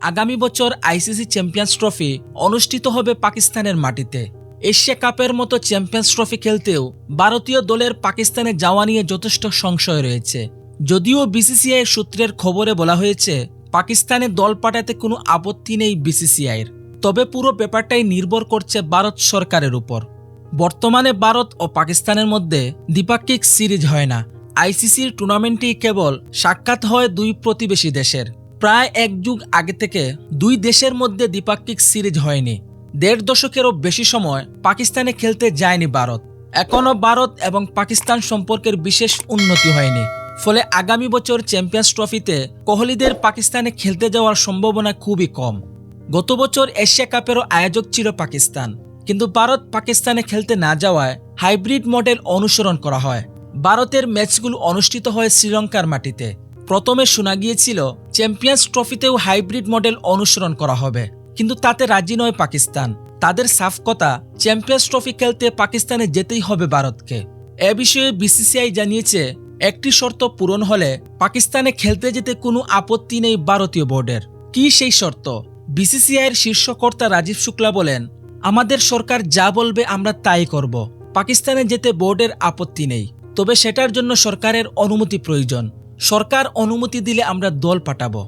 আগামী বছর ICC champions trophy অনুষ্ঠিত হবে পাকিস্তানের মাটিতে। এশিয়া কাপের মতো চ্যাম্পিয়ন্স ট্রফি খেলতেও ভারতীয় দলের পাকিস্তানে যাওয়া নিয়ে যথেষ্ট সংশয় রয়েছে। যদিও বিসিসিআই সূত্রের খবরে বলা হয়েছে, পাকিস্তানে দল পাঠাতে কোনো আপত্তি নেই বিসিসিআইয়ের। তবে পুরো ব্যাপারটাই নির্ভর করছে ভারত সরকারের উপর। বর্তমানে ভারত ও পাকিস্তানের মধ্যে দ্বিপাক্ষিক সিরিজ হয় না। আইসিসির টুর্নামেন্টটি কেবল সাক্ষাৎ হয় দুই প্রতিবেশী দেশের। প্রায় এক যুগ আগে থেকে দুই দেশের মধ্যে দ্বিপাক্ষিক সিরিজ হয়নি। দেড় দশকেরও বেশি সময় পাকিস্তানে খেলতে যায়নি ভারত। এখনও ভারত এবং পাকিস্তান সম্পর্কের বিশেষ উন্নতি হয়নি। ফলে আগামী বছর চ্যাম্পিয়ন্স ট্রফিতে কোহলিদের পাকিস্তানে খেলতে যাওয়ার সম্ভাবনা খুবই কম। গত বছর এশিয়া কাপেরও আয়োজক ছিল পাকিস্তান। কিন্তু ভারত পাকিস্তানে খেলতে না যাওয়ায় হাইব্রিড মডেল অনুসরণ করা হয়। ভারতের ম্যাচগুলো অনুষ্ঠিত হয় শ্রীলঙ্কার মাটিতে। প্রথমে শোনা গিয়েছিল, চ্যাম্পিয়ন্স ট্রফিতেও হাইব্রিড মডেল অনুসরণ করা হবে। কিন্তু তাতে রাজি নয় পাকিস্তান। তাদের সাফ কথা, চ্যাম্পিয়ন্স ট্রফি খেলতে পাকিস্তানে যেতেই হবে ভারতকে। এ বিষয়ে বিসিসিআই জানিয়েছে, একটি শর্ত পূরণ হলে পাকিস্তানে খেলতে যেতে কোনো আপত্তি নেই ভারতীয় বোর্ডের। কি সেই শর্ত? বিসিসিআইয়ের শীর্ষকর্তা রাজীব শুক্লা বলেন, আমাদের সরকার যা বলবে আমরা তাই করব। পাকিস্তানে যেতে বোর্ডের আপত্তি নেই। তবে সেটার জন্য সরকারের অনুমতি প্রয়োজন। সরকার অনুমতি দিলে আমরা দল পাঠাবো।